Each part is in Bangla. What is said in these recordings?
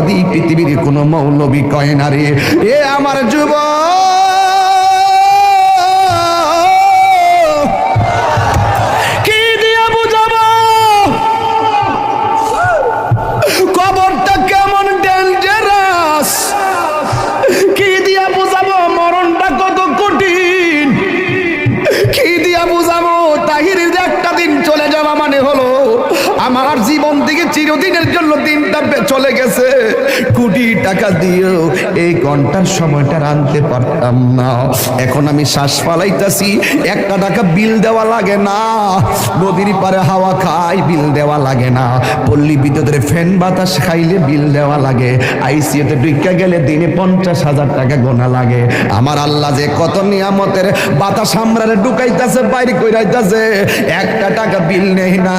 দিয়ে পৃথিবীর কোনো মৌলবি কয় না রে? এ আমার যুব জীবন থেকে চিরদিনের জন্য দিনটা চলে গেছে। কোটি টাকা দিয়েও এই ঘণ্টার সময়টা আনতে পারতাম না। এখন আমি শ্বাস ফালাইতাছি, একটা টাকা বিল দেওয়া লাগে না। নদীর পারে হাওয়া খাই বিল দেওয়া লাগে না। পল্লী বিদ্যুতের ফ্যান বাতাস খাইলে বিল দেওয়া লাগে। আইসিএতে ঢুকা গেলে দিনে পঞ্চাশ হাজার টাকা গোনা লাগে। আমার আল্লাহ যে কত নিয়ামতের বাতাস আমরারে ঢুকাইতেছে, বাইরে কইরাইতেছে, একটা টাকা বিল নেই না।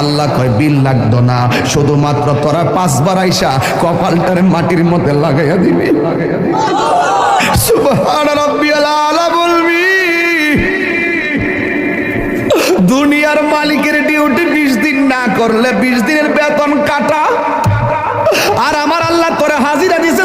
আল্লাহ কয়, বিল লাগতো না শুধুমাত্র তোরা পাঁচবার আইসা কপালটারে মাটির মধ্যে লাগাইয়া দিবি। দুনিয়ার মালিকের ডিউটি বিশ দিন না করলে বিশ দিনের বেতন কাটা। আর আমার আল্লাহ করে হাজিরা দিছে